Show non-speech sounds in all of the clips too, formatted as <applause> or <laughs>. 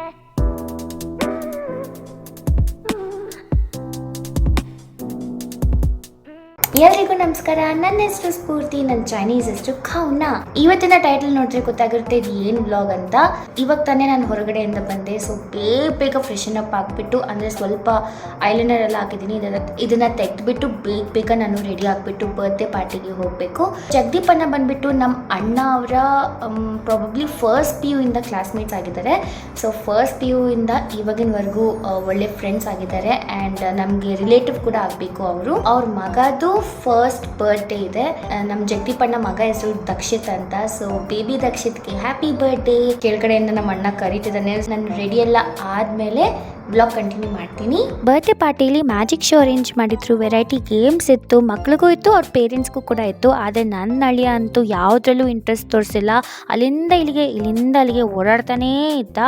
け ಎಲ್ರಿಗೂ ನಮಸ್ಕಾರ. ನನ್ನ ಹೆಸರು ಸ್ಫೂರ್ತಿ, ನನ್ನ ಚೈನೀಸ್ ಹೆಸರು ಖೌನ. ಇವತ್ತಿನ ಟೈಟಲ್ ನೋಡಿದ್ರೆ ಗೊತ್ತಾಗಿರುತ್ತೆ ಇದು ಏನು ಬ್ಲಾಗ್ ಅಂತ. ಇವಾಗ ತಾನೇ ನಾನು ಹೊರಗಡೆಯಿಂದ ಬಂದೆ ಸೊ ಬೇಗ ಬೇಗ ಫ್ರೆಶನ್ ಅಪ್ ಆಗಿಬಿಟ್ಟು, ಅಂದರೆ ಸ್ವಲ್ಪ ಐಲೈನರ್ ಎಲ್ಲ ಹಾಕಿದ್ದೀನಿ. ಇದನ್ನ ಇದನ್ನ ತೆಗೆದ್ಬಿಟ್ಟು ಬೇಗ ಬೇಗ ನಾನು ರೆಡಿ ಆಗಿಬಿಟ್ಟು ಬರ್ತ್ಡೇ ಪಾರ್ಟಿಗೆ ಹೋಗಬೇಕು. ಜಗದೀಪ್ ಅಣ್ಣ ಬಂದ್ಬಿಟ್ಟು ನಮ್ಮ ಅಣ್ಣ ಅವರ ಪ್ರಾಬಬ್ಲಿ ಫಸ್ಟ್ ಪಿ ಯು ಇಂದ ಕ್ಲಾಸ್ಮೇಟ್ಸ್ ಆಗಿದ್ದಾರೆ. ಸೊ ಫಸ್ಟ್ ಪಿ ಯು ಇಂದ ಇವಾಗಿನವರೆಗೂ ಒಳ್ಳೆ ಫ್ರೆಂಡ್ಸ್ ಆಗಿದ್ದಾರೆ. ಆ್ಯಂಡ್ ನಮಗೆ ರಿಲೇಟಿವ್ ಕೂಡ ಆಗಬೇಕು ಅವರು. ಅವ್ರ ಮಗದು ಫಸ್ಟ್ ಬರ್ಡೇ ಇದೆ. ನಮ್ಮ ಜಗದೀಪಣ್ಣ ಮಗ ಹೆಸರು ದಕ್ಷಿತ್ ಅಂತ. ಸೊ ಬೇಬಿ ದಕ್ಷಿತ್ಗೆ ಹ್ಯಾಪಿ ಬರ್ಡೇ ಕೆಳಗಡೆಯಿಂದ ನಮ್ಮ ಅಣ್ಣ ಕರೀತಿದ್ದಾನೆ. ನಾನು ರೆಡಿ ಎಲ್ಲ ಆದಮೇಲೆ ಬ್ಲಾಗ್ ಕಂಟಿನ್ಯೂ ಮಾಡ್ತೀನಿ. ಬರ್ತ್ಡೇ ಪಾರ್ಟಿಲಿ ಮ್ಯಾಜಿಕ್ ಶೋ ಅರೇಂಜ್ ಮಾಡಿದ್ರು. ವೆರೈಟಿ ಗೇಮ್ಸ್ ಇತ್ತು. ಮಕ್ಳಿಗೂ ಇತ್ತು ಅವ್ರ ಪೇರೆಂಟ್ಸ್ಗೂ ಕೂಡ ಇತ್ತು. ಆದರೆ ನನ್ನ ಅಳಿಯ ಅಂತೂ ಯಾವುದ್ರಲ್ಲೂ ಇಂಟ್ರೆಸ್ಟ್ ತೋರಿಸಿಲ್ಲ. ಅಲ್ಲಿಂದ ಇಲ್ಲಿಗೆ ಇಲ್ಲಿಂದ ಅಲ್ಲಿಗೆ ಓಡಾಡ್ತಾನೇ ಇದ್ದ.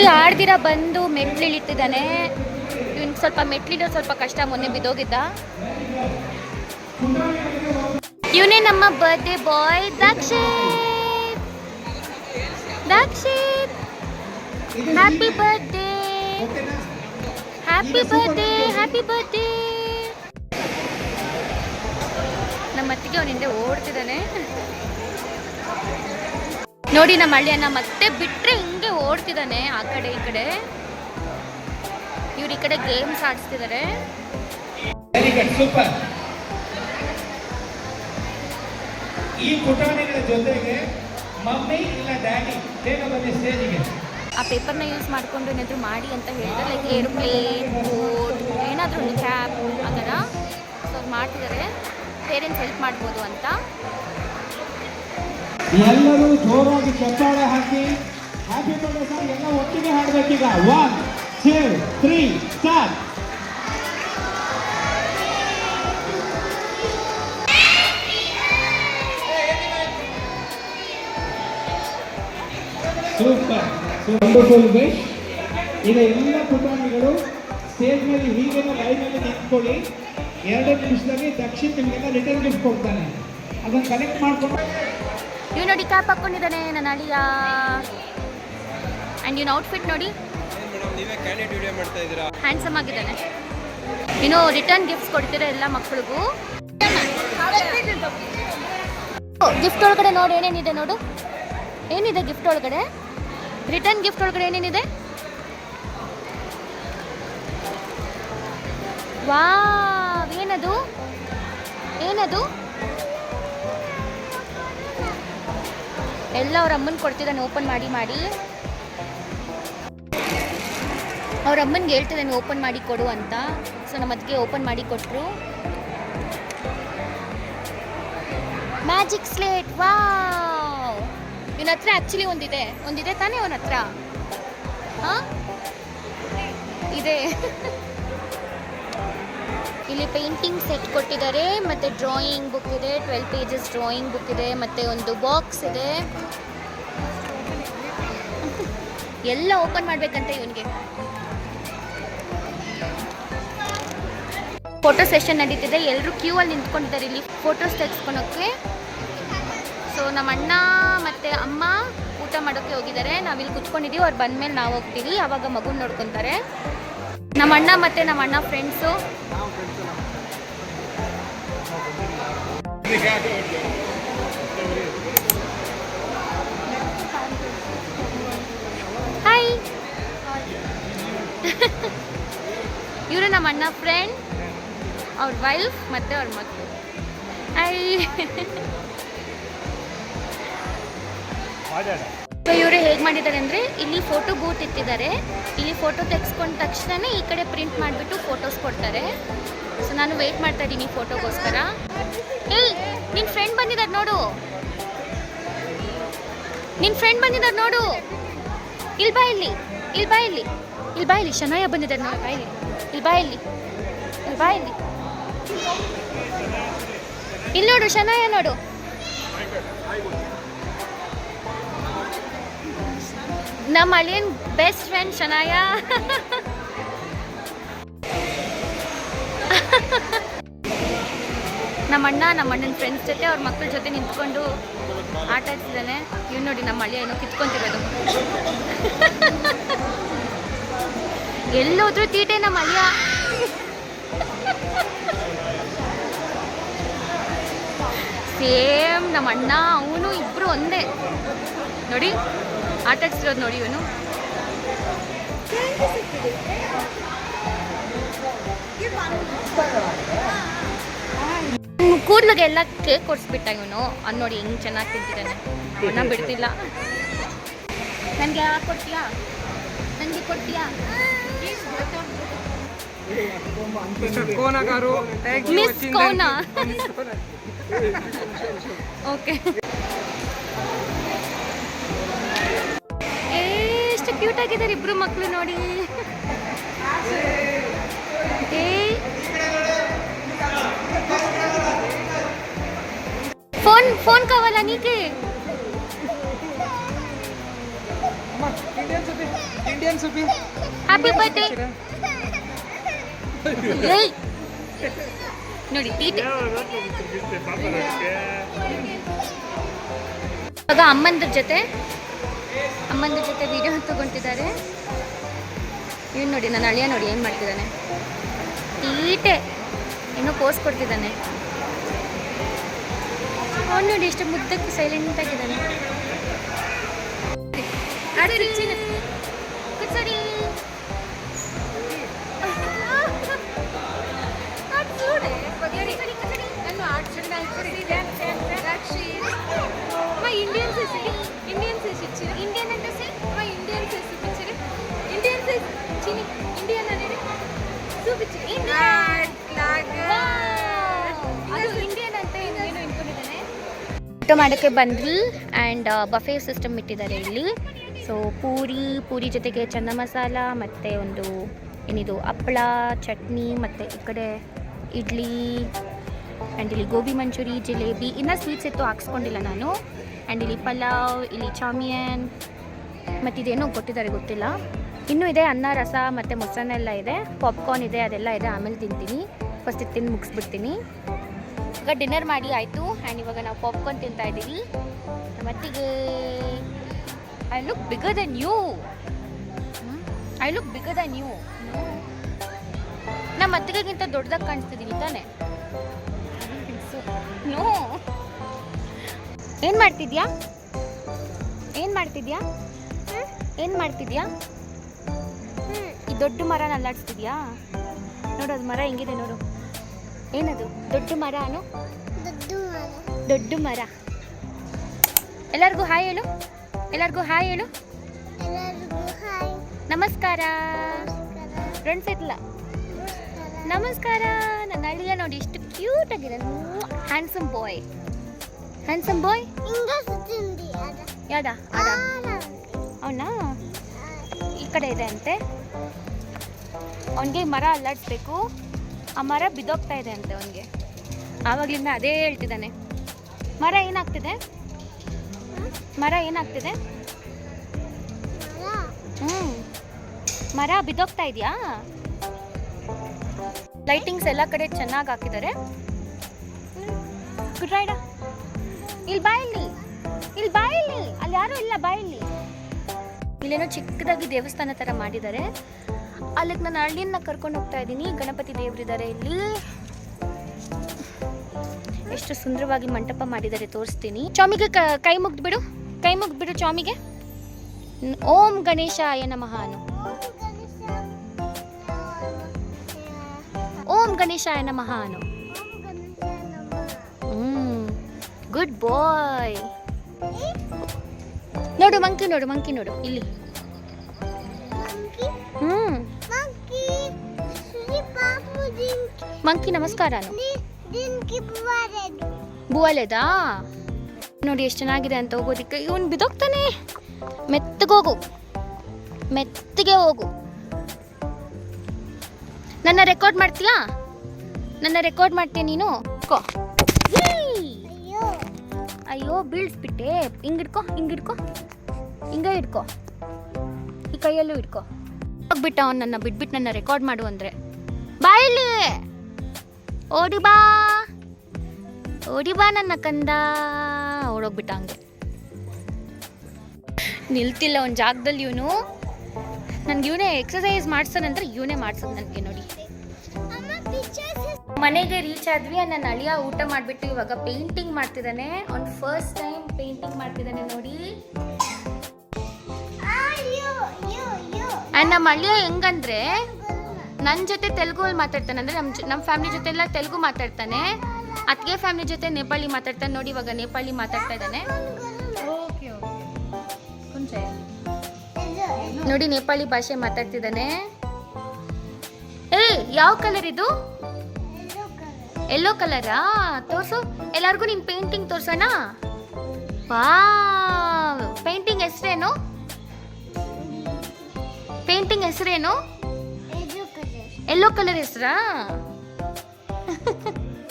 ನೋಡಿ ಆಡ್ದಿರ ಬಂದು ಇಟ್ಟಿದಾನೆ ಇವನ್ ಸ್ವಲ್ಪ ಮೆಟ್ಲಿಡೋ ಸ್ವಲ್ಪ ಕಷ್ಟ, ಮೊನ್ನೆ ಬಿದ್ದೋಗಿದ್ದ. ಇವನೇ ನಮ್ಮ birthday boy Dakshith. Dakshith happy birthday happy birthday happy birthday ನಮ್ಮ ಅತ್ತಿಗೆ ಅವನ ಹಿಂದೆ ಓಡ್ತಿದ್ದಾನೆ. ನೋಡಿ, ನಮ್ಮ ಹಳ್ಳಿಯನ್ನ ಮತ್ತೆ ಬಿಟ್ರೆ ಓಡ್ತಿದ್ದಾನೆ ಆ ಕಡೆ ಈ ಕಡೆ. ಇವ್ರು ಈ ಕಡೆ ಗೇಮ್ಸ್ ಆಡಿಸ್ತಿದ್ದಾರೆ ಸೂಪರ್ ಈ ಪುಟಾಣಿಗಳ ಜೊತೆಗೆ ಮಮ್ಮಿ ಇಲ್ಲ ಡ್ಯಾಡಿ ಬೇಗ ಬನ್ನಿ ಸ್ಟೇಜಿಗೆ ಆ ಪೇಪರ್ನ ಯೂಸ್ ಮಾಡ್ಕೊಂಡು ಏನಾದರೂ ಮಾಡಿ ಅಂತ ಹೇಳಿದ್ರೆ ಲೈಕ್ ಏರೋಪ್ಲೇನ್ ಬೋಟ್ ಏನಾದರೂ ಒಂದು ಕ್ಯಾಬ್ ಆ ಥರ. ಸೊ ಅವ್ರು ಮಾಡ್ತಿದ್ದಾರೆ ಪೇರೆಂಟ್ಸ್ ಹೆಲ್ಪ್ ಮಾಡ್ಬೋದು ಅಂತ. ಎಲ್ಲರೂ ಜೋರಾಗಿ ಚಪ್ಪಾಳೆ ಹಾಕಿ ಹ್ಯಾಪಿ ಬರ್ಡೇ ಸರ್, ಎಲ್ಲ ಒಟ್ಟಿಗೆ ಹಾಡ್ಬೇಕೀಗ. One two three start super wonderful wish ಈಗ ಎಲ್ಲ ಕುಟುಂಬಿಗಳು ಸ್ಟೇಜ್ ಮೇಲೆ ಹೀಗೆ ಲೈನಲ್ಲಿ ನಿಂತ್ಕೊಳ್ಳಿ. ಎರಡು ನಿಮಿಷದಲ್ಲಿ ದಕ್ಷಿಣ್ ನಿಮಗೆಲ್ಲ ರಿಟರ್ನ್ ಗಿಫ್ಟ್ ಕೊಡ್ತಾನೆ. ಅದನ್ನು ಕಲೆಕ್ಟ್ ಮಾಡ್ಕೊಂಡು ಇವ್ ನೋಡಿ ಕ್ಯಾಪ್ ಹಾಕೊಂಡಿದ್ದಾನೆ, ನನ್ನ ಅಳಿಯ. ಆ್ಯಂಡ್ ಇವನ್ ಔಟ್ಫಿಟ್ ನೋಡಿ? ಹ್ಯಾಂಡ್ಸಮ್ ಆಗಿದ್ದಾನೆ. ಇನ್ನು ರಿಟರ್ನ್ ಗಿಫ್ಟ್ಸ್ ಕೊಡ್ತೀರಾ ಎಲ್ಲ ಮಕ್ಕಳಿಗೂ ಗಿಫ್ಟ್ ಒಳಗಡೆ ನೋಡಿ ಏನೇನಿದೆ ನೋಡು? ಏನಿದೆ ಗಿಫ್ಟ್ ಒಳಗಡೆ? ರಿಟರ್ನ್ ಗಿಫ್ಟ್ ಒಳಗಡೆ ಏನೇನಿದೆ? ವಾವ್ ಏನದು? ಏನದು? ಎಲ್ಲ ಅವ್ರ ಅಮ್ಮನ ಕೊಡ್ತಿದ್ದಾನೆ ಓಪನ್ ಮಾಡಿ ಮಾಡಿ. ಅವ್ರ ಅಮ್ಮನಿಗೆ ಹೇಳ್ತಿದ್ದಾನೆ ಓಪನ್ ಮಾಡಿ ಕೊಡು ಅಂತ. ಸೊ ನಮ್ಮ ಅದಕ್ಕೆ ಓಪನ್ ಮಾಡಿ ಕೊಟ್ಟರು ಮ್ಯಾಜಿಕ್ ಸ್ಲೇಟ್ ವಾವ್ ಇವನ ಹತ್ರ ಆ್ಯಕ್ಚುಲಿ ಒಂದಿದೆ. ಒಂದಿದೆ ತಾನೇ ಅವನ ಹತ್ರ? ಹಾಂ? ಇದೆ. <laughs> ಇಲ್ಲಿ ಪೇಂಟಿಂಗ್ ಸೆಟ್ ಕೊಟ್ಟಿದ್ದಾರೆ, ಮತ್ತು ಡ್ರಾಯಿಂಗ್ ಬುಕ್ ಇದೆ ಟ್ವೆಲ್ ಪೇಜಸ್ ಡ್ರಾಯಿಂಗ್ ಬುಕ್ ಇದೆ, ಮತ್ತು ಒಂದು ಬಾಕ್ಸ್ ಇದೆ. <laughs> ಎಲ್ಲ ಓಪನ್ ಮಾಡಬೇಕಂತ ಇವನಿಗೆ. ಫೋಟೋ ಸೆಷನ್ ನಡೀತಿದೆ. ಎಲ್ಲರೂ ಕ್ಯೂ ಅಲ್ಲಿ ನಿಂತ್ಕೊಂಡಿದ್ದಾರೆ ಇಲ್ಲಿ ಫೋಟೋಸ್ ತೆಗೆಸ್ಕೊಳಕ್ಕೆ. ಸೊ ನಮ್ಮ ಅಣ್ಣ ಮತ್ತು ಅಮ್ಮ ಊಟ ಮಾಡೋಕ್ಕೆ ಹೋಗಿದ್ದಾರೆ. ನಾವಿಲ್ಲಿ ಕುತ್ಕೊಂಡಿದ್ದೀವಿ. ಅವ್ರು ಬಂದಮೇಲೆ ನಾವು ಹೋಗ್ತೀವಿ. ಅವಾಗ ಮಗುನ ನೋಡ್ಕೊತಾರೆ. ನಮ್ಮ ಅಣ್ಣ ಮತ್ತು ನಮ್ಮ ಅಣ್ಣ ಫ್ರೆಂಡ್ಸು ಹಾಯ್ <laughs> ಇವರು ನಮ್ಮ ಅಣ್ಣ ಫ್ರೆಂಡ್ ಅವ್ರ ವೈಫ್ ಮತ್ತು ಅವ್ರ ಮಕ್ಕಳು ಐ ಸೊ ಇವರು ಹೇಗೆ ಮಾಡಿದ್ದಾರೆ ಅಂದರೆ ಇಲ್ಲಿ ಫೋಟೋ ಬೂತ್ ಇಟ್ಟಿದ್ದಾರೆ. ಇಲ್ಲಿ ಫೋಟೋ ತೆಗೆಸ್ಕೊಂಡ ತಕ್ಷಣ ಈ ಕಡೆ ಪ್ರಿಂಟ್ ಮಾಡಿಬಿಟ್ಟು ಫೋಟೋಸ್ ಕೊಡ್ತಾರೆ. ಸೊ ನಾನು ವೆಯ್ಟ್ ಮಾಡ್ತಾ ಇದ್ದೀನಿ ಫೋಟೋಗೋಸ್ಕರ ಏಯ್ ನಿನ್ನ ಫ್ರೆಂಡ್ ಬಂದಿದ್ದಾರೆ ನೋಡು. ನಿನ್ನ ಫ್ರೆಂಡ್ ಬಂದಿದ್ದಾರೆ ನೋಡು. ಇಲ್ಲಿ ಬಾ ಇಲ್ಲಿ ಇಲ್ಲಿ ಬಾ ಇಲ್ಲಿ ಇಲ್ಲಿ ಬಾ ಇಲ್ಲಿ. ಶನಾಯ ಬಂದಿದ್ದಾರೆ ನೋಡಿ ಬಾ ಇಲ್ಲಿ. ಇಲ್ಲಿ ಬಾ ಇಲ್ಲಿ ಇಲ್ಲಿ ಬಾ ಇಲ್ಲಿ. ಇಲ್ಲಿ ನೋಡು ಶನಾಯ ನೋಡು. ನಮ್ಮ ಅಳಿಯನ್ ಬೆಸ್ಟ್ ಫ್ರೆಂಡ್ ಶನಾಯ ನಮ್ಮ ಅಣ್ಣ, ನಮ್ಮ ಅಣ್ಣನ ಫ್ರೆಂಡ್ಸ್ ಜೊತೆ ಅವ್ರ ಮಕ್ಕಳ ಜೊತೆ ನಿಂತ್ಕೊಂಡು ಆಟ ಆಡ್ತಿದ್ದಾನೆ. ಇವ್ ನೋಡಿ ನಮ್ಮ ಅಳಿಯ ಏನೋ ಕಿತ್ಕೊಂತಿರೋದು. ಎಲ್ಲೋದ್ರೂ ತೀಟೆ ನಮ್ಮ ಅಳಿಯ. ಸೇಮ್ ನಮ್ಮ ಅಣ್ಣ, ಅವನು ಇಬ್ಬರು ಒಂದೇ. ನೋಡಿ ಆಟ ಆಡ್ಸಿರೋದು ನೋಡಿ ಇವನು. ಕೂದ್ಲಿಗೆ ಎಲ್ಲ ಕೇಕ್ ಕೊಡಿಸ್ಬಿಟ್ಟ ಇವನು. ಅದು ನೋಡಿ ಹೆಂಗೆ ಚೆನ್ನಾಗಿ ತಿಂತಿದ್ದಾನೆ. ಅವನ್ನ ಬಿಡ್ತಿಲ್ಲ. ನನಗೆ ಕೊಡ್ತೀಯಾ? ನನಗೆ ಕೊಡ್ತೀಯಾ? ಕೋನಗಾರು ಮಿಸ್ ಕೌನ ಓಕೆ ಎಷ್ಟು ಕ್ಯೂಟ್ ಆಗಿದ್ದಾರೆ ಇಬ್ರು ಮಕ್ಕಳು ನೋಡಿ. ಏ. ಫೋನ್ ಫೋನ್ ಕಾವಲ್ಲ ನೀಕೆ? ಇಂಡಿಯನ್ ಸುಪಿ ಹ್ಯಾಪಿ ಬರ್ಡೇ ಏಯ್ ನೋಡಿ ತೀಟೆ ಇವಾಗ ಅಮ್ಮಂದ್ರ ಜೊತೆ ಅಮ್ಮಂದ್ರ ಜೊತೆ ವಿಡಿಯೋ ತಗೊಂತಿದ್ದಾರೆ. ಇವ್ನು ನೋಡಿ ನನ್ನ ಅಳಿಯ ನೋಡಿ ಏನು ಮಾಡ್ತಿದ್ದಾನೆ. ತೀಟೆ ಇನ್ನೂ ಪೋಸ್ ಕೊಡ್ತಿದ್ದಾನೆ. ಅವ್ನು ನೋಡಿ ಎಷ್ಟು ಮುದ್ದಕ್ಕೆ ಸೈಲೆಂಟ್ ಆಗಿದ್ದಾನೆ. మా ఇండియన్ చేసి ఇండియన్ చేసి ఇచ్చింది ఇండియన్ అంటే సే మా ఇండియన్ చేసి చూపించండి ఇండియన్ చేసి చిని ఇండియన్ అనేది చూపించి ಅದು ಇಂಡಿಯನ್ ಅಂತ ಏನು ಇನ್ಕೊಂಡಿದ್ದಾನೆ ಊಟ ಮಾಡೋಕ್ಕೆ ಬಂದ್ವಿ ಆ್ಯಂಡ್ ಬಫೆ ಸಿಸ್ಟಮ್ ಇಟ್ಟಿದ್ದಾರೆ ಇಲ್ಲಿ ಸೊ ಪೂರಿ ಪೂರಿ ಜೊತೆಗೆ ಚನ್ನ ಮಸಾಲ ಮತ್ತು ಒಂದು ಏನಿದು ಹಪ್ಪಳ ಚಟ್ನಿ ಮತ್ತು ಈ ಕಡೆ ಇಡ್ಲಿ ಆ್ಯಂಡ್ ಇಲ್ಲಿ ಗೋಬಿ ಮಂಚೂರಿ, ಜಿಲೇಬಿ, ಇನ್ನೂ ಸ್ವೀಟ್ಸ್ ಇತ್ತು ಹಾಕ್ಸ್ಕೊಂಡಿಲ್ಲ ನಾನು. ಆ್ಯಂಡ್ ಇಲ್ಲಿ ಪಲಾವ್, ಇಲ್ಲಿ ಚಾಮಿಯನ್, ಮತ್ತು ಇದೇನೋ ಕೊಟ್ಟಿದ್ದಾರೆ ಗೊತ್ತಿಲ್ಲ. ಇನ್ನೂ ಇದೆ ಅನ್ನ, ರಸ, ಮತ್ತು ಮೊಸರನ್ನ ಎಲ್ಲ ಇದೆ. ಪಾಪ್ಕಾರ್ನ್ ಇದೆ, ಅದೆಲ್ಲ ಇದೆ, ಆಮೇಲೆ ತಿಂತೀನಿ. ಫಸ್ಟ್ ಇದು ತಿಂದು ಮುಗಿಸ್ಬಿಡ್ತೀನಿ. ಈಗ ಡಿನ್ನರ್ ಮಾಡಿ ಆಯಿತು. ಆ್ಯಂಡ್ ಇವಾಗ ನಾವು ಪಾಪ್ಕಾರ್ನ್ ತಿಂತಾ ಇದ್ದೀವಿ. ಮತ್ತಿಗೆ I look bigger than you I look bigger than you ನಮ್ಮ ಮತ್ತಿಗೆಗಿಂತ ದೊಡ್ಡದಾಗಿ ಕಾಣಿಸ್ತಿದ್ದೀನಿ ತಾನೆ. ನೋ ಏನು ಮಾಡ್ತಿದ್ಯಾ? ಏನು ಮಾಡ್ತಿದ್ಯಾ? ಏನು ಮಾಡ್ತಿದ್ಯಾ? ಈ ದೊಡ್ಡ ಮರ ಅಲ್ಲಾಡಿಸ್ತಿದ್ಯಾ ನೋಡು ಅದು ಮರ ಹೆಂಗಿದೆ ನೋಡು. ಏನದು? ದೊಡ್ಡ ಮರ. ಅನು ದೊಡ್ಡ ಮರ. ಎಲ್ಲರಿಗೂ ಹಾಯ್ ಹೇಳು. ಎಲ್ಲರಿಗೂ ಹಾಯ್ ಹೇಳು. ನಮಸ್ಕಾರ. ಫ್ರೆಂಡ್ಸ್ ಇತ್ತಲ್ಲ ನಮಸ್ಕಾರ. ನನ್ನ ಅಳಿಯ ನೋಡಿ ಎಷ್ಟು ಕ್ಯೂಟ್ ಆಗಿದೆ. ಹ್ಯಾಂಡ್ಸಮ್ ಬಾಯ್ ಹ್ಯಾಂಡ್ಸಮ್ ಬಾಯ್ ಯಾದ ಅದ ಅವನಾ? ಈ ಕಡೆ ಇದೆ ಅಂತೆ. ಅವನಿಗೆ ಮರ ಅಲ್ಲಾಡಿಸ್ಬೇಕು. ಆ ಮರ ಬಿದ್ದೋಗ್ತಾ ಇದೆ ಅಂತೆ ಅವನಿಗೆ. ಆವಾಗಲಿಂದ ಅದೇ ಹೇಳ್ತಿದ್ದಾನೆ. ಮರ ಏನಾಗ್ತಿದೆ? ಮರ ಏನಾಗ್ತಿದೆ? ಹ್ಞೂ ಮರ ಬಿದ್ದೋಗ್ತಾ ಇದೆಯಾ? ಲೈಟಿಂಗ್ಸ್ ಎಲ್ಲ ಕಡೆ ಚೆನ್ನಾಗಿ ಹಾಕಿದ್ದಾರೆ. ಗುಡ್ ರೈಡ ಇಲ್ಲಿ ಬಾ ಇಲ್ಲಿ. ಇಲ್ಲಿ ಬಾ ಇಲ್ಲಿ. ಅಲ್ಲಿ ಯಾರೂ ಇಲ್ಲ, ಬಾ ಇಲ್ಲಿ. ಇಲ್ಲೇನೋ ಚಿಕ್ಕದಾಗಿ ದೇವಸ್ಥಾನ ಥರ ಮಾಡಿದ್ದಾರೆ. ಅಲ್ಲಿಗೆ ನಾನು ಹಳ್ಳಿಯನ್ನ ಕರ್ಕೊಂಡು ಹೋಗ್ತಾ ಇದ್ದೀನಿ. ಗಣಪತಿ ದೇವರಿದ್ದಾರೆ ಇಲ್ಲಿ. ಎಷ್ಟು ಸುಂದರವಾಗಿ ಮಂಟಪ ಮಾಡಿದ್ದಾರೆ, ತೋರಿಸ್ತೀನಿ. ಚಾಮಿಗೆ ಕ- ಕೈ ಮುಗ್ದು ಬಿಡು. ಕೈ ಮುಗ್ದು ಬಿಡು ಚಾಮಿಗೆ. ಓಂ ಗಣೇಶಾಯ ನಮಃ ಅನು ಓಂ ಗಣೇಶಾಯ ನಮಃ ಅನು ಗುಡ್ ಬಾಯ್ ನೋಡು ಮಂಕಿ ನೋಡು ಮಂಕಿ ನೋಡು. ಇಲ್ಲಿ. ಹ್ಮ್. ಮಂಕಿ ನಮಸ್ಕಾರ ಬುವಲೆದಾ? ನೋಡಿ, ಎಷ್ಟು ಚೆನ್ನಾಗಿದೆ ಅಂತ ಹೋಗೋದಿಕ್ಕೆ. ಇವನು ಬಿದೋಗ್ತಾನೆ ಮೆತ್ತಗೋಗು ಮೆತ್ತಗೆ ಹೋಗು. ನನ್ನ ರೆಕಾರ್ಡ್ ಮಾಡ್ತೀಯಾ? ನನ್ನ ರೆಕಾರ್ಡ್ ಮಾಡ್ತೀಯ ನೀನು? ಕೋ. ಅಯ್ಯೋ, ಬೀಳ್ಸ್ಬಿಟ್ಟೆ. ಹಿಂಗಿಡ್ಕೊ ಹಿಂಗಿಡ್ಕೊ ಹಿಂಗೆ ಇಡ್ಕೋ. ಈ ಕೈಯಲ್ಲೂ ಇಡ್ಕೋ. ಹೋಗ್ಬಿಟ್ಟ ಅವ್ನು ನನ್ನ ಬಿಟ್ಬಿಟ್ಟು ನನ್ನ ರೆಕಾರ್ಡ್ ಮಾಡು ಅಂದರೆ. ಬಾಯಿಲಿ ಓಡಿ ಬಾ. ಓಡಿ ಬಾ ನನ್ನ ಕಂದ. ಓಡೋಗ್ಬಿಟ್ಟ ಹಂಗೆ. ನಿಲ್ತಿಲ್ಲ ಒಂದು ಜಾಗದಲ್ಲಿ ಇವನು. ನನಗೆ ಇವನೇ ಎಕ್ಸಸೈಸ್ ಮಾಡ್ಸೋನಂದ್ರೆ ಇವನೇ ಮಾಡ್ಸೋದು ನನಗೆ ನೋಡಿ. ಮನೆಗೆ ರೀಚ್ ಆದ್ವಿ ನನ್ನ ಅಳಿಯ ಊಟ ಮಾಡಿಬಿಟ್ಟು ಇವಾಗ ಪೇಂಟಿಂಗ್ ಮಾಡ್ತಿದ್ದಾನೆ ಅವ್ನು ಫಸ್ಟ್ ಟೈಮ್ ಪೇಂಟಿಂಗ್ ಮಾಡ್ತಿದ್ದಾನೆ ನೋಡಿ. ಆ್ಯಂಡ್ ನಮ್ಮ ಅಳಿಯ ಹೆಂಗಂದ್ರೆ ನನ್ನ ಜೊತೆ ತೆಲುಗಲ್ಲಿ ಮಾತಾಡ್ತಾನೆ. ಅಂದರೆ ನಮ್ಮ ನಮ್ಮ ಫ್ಯಾಮಿಲಿ ಜೊತೆ ಎಲ್ಲ ತೆಲುಗು ಮಾತಾಡ್ತಾನೆ. ಅತ್ತಿಗೆ ಫ್ಯಾಮಿಲಿ ಜೊತೆ ನೇಪಾಳಿ ಮಾತಾಡ್ತಾನೆ. ನೋಡಿ ಇವಾಗ ನೇಪಾಳಿ ಮಾತಾಡ್ತಾ ಇದ್ದಾನೆ. ನೋಡಿ ನೇಪಾಳಿ ಭಾಷೆ ಮಾತಾಡ್ತಿದ್ದಾನೆ. ಏ ಯಾವ ಕಲರ್ ಇದು? ಎಲ್ಲೋ ಕಲರಾ ತೋರ್ಸು. ಎಲ್ಲರಿಗೂ ನಿನ್ ಪೇಂಟಿಂಗ್ ತೋರ್ಸೋಣ? ವಾ ಪೇಂಟಿಂಗ್ ಹೆಸರೇನು? ಪೇಂಟಿಂಗ್ ಹೆಸರೇನು? ಎಲ್ಲೋ colour ಹೆಸರಾ?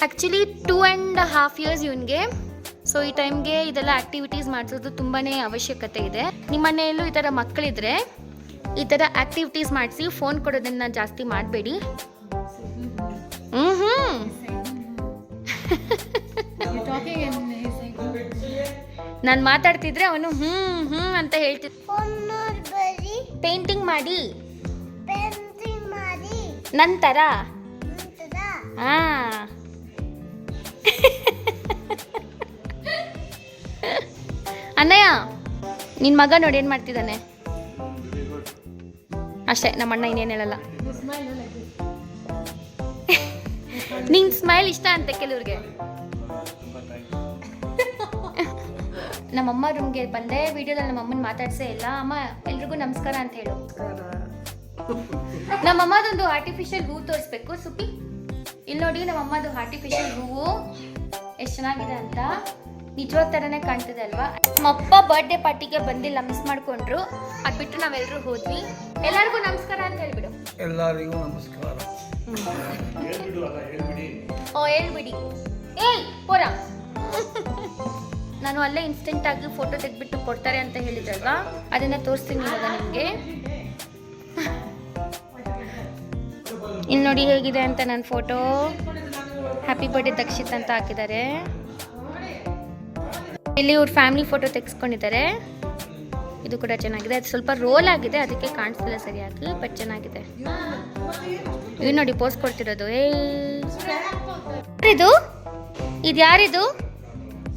Actually two and half years ಇವನಿಗೆ. ಸೊ ಈ ಟೈಮ್ಗೆ ಇದೆಲ್ಲ ಆ್ಯಕ್ಟಿವಿಟೀಸ್ ಮಾಡಿಸೋದು ತುಂಬಾ ಅವಶ್ಯಕತೆ ಇದೆ. ನಿಮ್ಮ ಮನೆಯಲ್ಲೂ ಈ ಥರ ಮಕ್ಕಳಿದ್ರೆ ಈ ಥರ ಆ್ಯಕ್ಟಿವಿಟೀಸ್ ಮಾಡಿಸಿ ಫೋನ್ ಕೊಡೋದನ್ನು ಜಾಸ್ತಿ ಮಾಡಬೇಡಿ. ಹ್ಞೂ ಹ್ಞೂ ನಾನು ಮಾತಾಡ್ತಿದ್ರೆ ಅವನು ಹ್ಮ್ ಹ್ಮ್ ಅಂತ ಹೇಳ್ತಿದ್ದ ಪೇಂಟಿಂಗ್ ಮಾಡಿ. ನಂತರ? ಹಾ. ಅಣ್ಣಯ್ಯ ನಿನ್ ಮಗ ನೋಡಿ ಏನ್ ಮಾಡ್ತಿದ್ದಾನೆ? ಅಷ್ಟೇ ನಮ್ಮ ಅಣ್ಣ ಇನ್ನೇನ್ ಹೇಳಲ್ಲ. ನಿನ್ ಸ್ಮೈಲ್ ಇಷ್ಟ ಅಂತೆ ಕೆಲವ್ರಿಗೆ ನಮ್ಮಮ್ಮ ರೂಮ್ಗೆ ಬಂದೆ ವಿಡಿಯೋದಲ್ಲಿ ನಮ್ಮಮ್ಮನ ಮಾತಾಡ್ಸೇ ಇಲ್ಲ. ಅಮ್ಮ ಎಲ್ರಿಗೂ ನಮಸ್ಕಾರ ಅಂತ ಹೇಳು. ನಮ್ಮಮ್ಮದೊಂದು ಆರ್ಟಿಫಿಷಿಯಲ್ ಹೂ ತೋರಿಸ್ಬೇಕು. ಸುಪ್ಪಿ ಇಲ್ಲಿ ನೋಡಿ ನಮ್ಮಮ್ಮದು ಆರ್ಟಿಫಿಷಿಯಲ್ ಹೂವು. ಎಷ್ಟು ಚೆನ್ನಾಗಿದೆ ಅಂತ. ನಿಜವಾದ ಥರನೇ ಕಾಣ್ತಿದೆ ಅಲ್ವಾ? ನಮ್ಮಪ್ಪ ಬರ್ಡೇ ಪಾರ್ಟಿಗೆ ಬಂದಿಲ್ಲ ಮಿಸ್ ಮಾಡ್ಕೊಂಡ್ರು. ಅದು ಬಿಟ್ಟು ನಾವೆಲ್ಲರೂ ಹೋದ್ವಿ. ಎಲ್ಲರಿಗೂ ನಮಸ್ಕಾರ ಅಂತ ಹೇಳ್ಬಿಡು. ಎಲ್ಲರಿಗೂ ನಮಸ್ಕಾರ. ಓ ಹೇಳ್ಬಿಡಿ. ಏಯ್ ಪೋರ. ನಾನು ಅಲ್ಲೇ ಇನ್ಸ್ಟೆಂಟ್ ಆಗಿ ಫೋಟೋ ತೆಗೆದ್ಬಿಟ್ಟು ಕೊಡ್ತಾರೆ ಅಂತ ಹೇಳಿದ್ರಲ್ವಾ ಅದನ್ನ ತೋರಿಸ್ತೀನಿ ಇವಾಗ ನಿಮಗೆ. ಇಲ್ಲಿ ನೋಡಿ ಹೇಗಿದೆ ಅಂತ ನನ್ನ ಫೋಟೋ ಹ್ಯಾಪಿ ಬರ್ಡೇ ದಕ್ಷಿತ್ ಅಂತ ಹಾಕಿದ್ದಾರೆ. ಇಲ್ಲಿ ಇವ್ರ ಫ್ಯಾಮಿಲಿ ಫೋಟೋ ತೆಗೆಸ್ಕೊಂಡಿದ್ದಾರೆ. ಇದು ಕೂಡ ಚೆನ್ನಾಗಿದೆ. ಅದು ಸ್ವಲ್ಪ ರೋಲ್ ಆಗಿದೆ, ಅದಕ್ಕೆ ಕಾಣಿಸ್ತಿಲ್ಲ ಸರಿಯಾಗಿ ಬಟ್ ಚೆನ್ನಾಗಿದೆ. ಇದು ನೋಡಿ ಪೋಸ್ ಕೊಡ್ತಿರೋದು. ಏ ಇದು? ಇದು ಯಾರಿದು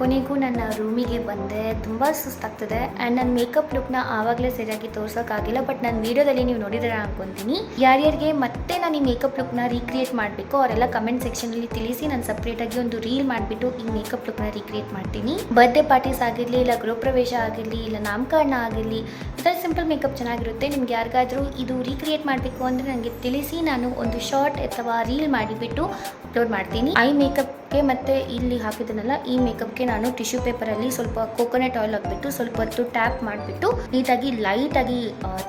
ಕೊನೆಗೂ ನನ್ನ ರೂಮಿಗೆ ಬಂದೆ. ತುಂಬ ಸುಸ್ತಾಗ್ತದೆ. ಆ್ಯಂಡ್ ನನ್ನ ಮೇಕಪ್ ಲುಕ್ನ ಆವಾಗಲೇ ಸರಿಯಾಗಿ ತೋರ್ಸೋಕ್ಕಾಗಿಲ್ಲ. ಬಟ್ ನಾನು ವೀಡಿಯೋದಲ್ಲಿ ನೀವು ನೋಡಿದ್ರೆ ಅನ್ಕೊಂತೀನಿ. ಯಾರ್ಯಾರಿಗೆ ಮತ್ತೆ ನಾನು ಈ ಮೇಕಪ್ ಲುಕ್ನ ರೀಕ್ರಿಯೇಟ್ ಮಾಡಬೇಕು ಅವರೆಲ್ಲ ಕಮೆಂಟ್ ಸೆಕ್ಷನಲ್ಲಿ ತಿಳಿಸಿ ನಾನು ಸಪ್ರೇಟಾಗಿ ಒಂದು ರೀಲ್ ಮಾಡಿಬಿಟ್ಟು ಈ ಮೇಕಪ್ ಲುಕ್ನ ರೀಕ್ರಿಯೇಟ್ ಮಾಡ್ತೀನಿ. ಬರ್ತ್ಡೇ ಪಾರ್ಟೀಸ್ ಆಗಿರಲಿ, ಇಲ್ಲ ಗೃಹಪ್ರವೇಶ ಆಗಿರಲಿ, ಇಲ್ಲ ನಾಮಕರಣ ಆಗಿರಲಿ ಈ ಥರ ಸಿಂಪಲ್ ಮೇಕಪ್ ಚೆನ್ನಾಗಿರುತ್ತೆ. ನಿಮ್ಗೆ ಯಾರಿಗಾದರೂ ಇದು ರೀಕ್ರಿಯೇಟ್ ಮಾಡಬೇಕು ಅಂದರೆ ನನಗೆ ತಿಳಿಸಿ ನಾನು ಒಂದು ಶಾರ್ಟ್ ಅಥವಾ ರೀಲ್ ಮಾಡಿಬಿಟ್ಟು ಅಪ್ಲೋಡ್ ಮಾಡ್ತೀನಿ. ಐ ಮೇಕಪ್ಗೆ ಮತ್ತು ಇಲ್ಲಿ ಹಾಕಿದನಲ್ಲ, ಈ ಮೇಕಪ್ಗೆ ನಾನು ಟಿಶ್ಯೂ ಪೇಪರಲ್ಲಿ ಸ್ವಲ್ಪ ಕೋಕೋನಟ್ ಆಯಿಲ್ ಹಾಕ್ಬಿಟ್ಟು ಸ್ವಲ್ಪ ಹೊತ್ತು ಟ್ಯಾಪ್ ಮಾಡಿಬಿಟ್ಟು ನೀಟಾಗಿ ಲೈಟಾಗಿ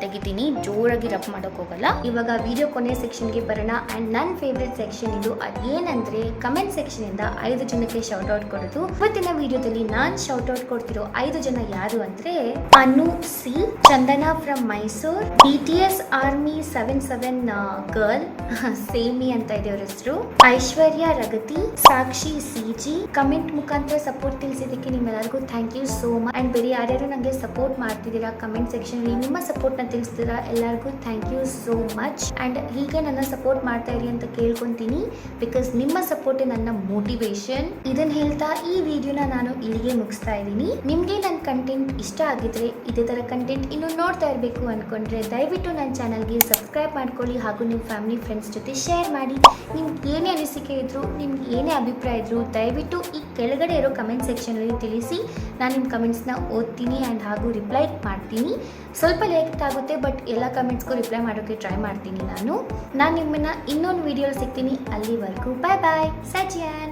ತೆಗಿತೀನಿ. ಜೋರಾಗಿ ರಬ್ ಹೋಗಲ್ಲ. ಇವಾಗ ವಿಡಿಯೋ ಕೊನೆ ಸೆಕ್ಷನ್ಗೆ ಬರೋಣ. ಆ್ಯಂಡ್ ನನ್ನ ಫೇವ್ರೆಟ್ ಸೆಕ್ಷನ್ ಇದು ಅದೇನಂದರೆ ಕಮೆಂಟ್ ಸೆಕ್ಷನಿಂದ ಐದು ಜನಕ್ಕೆ ಶೌಟ್ ಔಟ್ ಕೊಡೋದು. ಇವತ್ತಿನ ವಿಡಿಯೋದಲ್ಲಿ ನಾನು ಶೌಟ್ ಔಟ್ ಕೊಡ್ತಿರೋ ಐದು ಜನ ಯಾರು ಅಂದರೆ Anu C, Chandana from Mysore B T S army seven seven girl ಸೇಮಿ ಅಂತ ಇದೆ ಅವ್ರ ಹೆಸರು, ಐಶ್ವರ್ಯ ರಗತಿ ಸಾಕ್ಷಿ ಸಿ ಜಿ ಕಮೆಂಟ್ ಮುಖಾಂತರ ಸಪೋರ್ಟ್ ತಿಳಿಸಿದ್ದಕ್ಕೆ ನಿಮ್ಮೆಲ್ಲರಿಗೂ thank you so much and ಬೇರೆ ಯಾರ್ಯಾರು ನನಗೆ ಸಪೋರ್ಟ್ ಮಾಡ್ತಿದ್ದೀರಾ ಕಮೆಂಟ್ ಸೆಕ್ಷನ್ ನಿಮ್ಮ ಸಪೋರ್ಟ್ನ ತಿಳಿಸ್ತೀರಾ ಎಲ್ಲರಿಗೂ thank you so much and ಹೀಗೆ ನನ್ನ ಸಪೋರ್ಟ್ ಮಾಡ್ತಾ ಇರಿ ಅಂತ ಕೇಳ್ಕೊತೀನಿ ಬಿಕಾಸ್ ನಿಮ್ಮ ಸಪೋರ್ಟ್ ನನ್ನ ಮೋಟಿವೇಶನ್ ಇದನ್ನ ಹೇಳ್ತಾ ಈ ವಿಡಿಯೋನ ನಾನು ಇಲ್ಲಿಗೆ ಮುಗಿಸ್ತಾ ಇದ್ದೀನಿ. ನಿಮಗೆ ನನ್ನ ಕಂಟೆಂಟ್ ಇಷ್ಟ ಆಗಿದ್ರೆ ಇದೇ ಥರ ಕಂಟೆಂಟ್ ಇನ್ನು ನೋಡ್ತಾ ಇರಬೇಕು ಅಂದ್ಕೊಂಡ್ರೆ ದಯವಿಟ್ಟು ನನ್ನ ಚಾನಲ್ಗೆ ಸಬ್ಸ್ಕ್ರೈಬ್ ಮಾಡ್ಕೊಳ್ಳಿ ಹಾಗೂ ನಿಮ್ಮ ಫ್ಯಾಮಿಲಿ ಫ್ರೆಂಡ್ಸ್ ಜೊತೆ ಶೇರ್ ಮಾಡಿ. ನಿಮ್ಗೆ ಏನೇ ಅನಿಸಿಕೆ ಇದ್ರು, ನಿಮ್ಗೆ ಏನೇ ಅಭಿಪ್ರಾಯ ಇದ್ರು ದಯವಿಟ್ಟು ಈ ಕೆಳಗಡೆ ಇರೋ ಕಮೆಂಟ್ ಸೆಕ್ಷನಲ್ಲಿ ತಿಳಿಸಿ. ನಾನು ನಿಮ್ಮ ಕಮೆಂಟ್ಸ್ನ ಓದ್ತೀನಿ ಆ್ಯಂಡ್ ಹಾಗೂ ರಿಪ್ಲೈ ಮಾಡ್ತೀನಿ. ಸ್ವಲ್ಪ ಲೇಟ್ ಆಗುತ್ತೆ ಬಟ್ ಎಲ್ಲ ಕಮೆಂಟ್ಸ್ಗೂ ರಿಪ್ಲೈ ಮಾಡೋಕ್ಕೆ ಟ್ರೈ ಮಾಡ್ತೀನಿ ನಾನು. ನಾನು ನಿಮ್ಮನ್ನು ಇನ್ನೊಂದು ವೀಡಿಯೋಲಿ ಸಿಗ್ತೀನಿ. ಅಲ್ಲಿವರೆಗೂ ಬಾಯ್ ಬಾಯ್ ಸಚಿಯನ್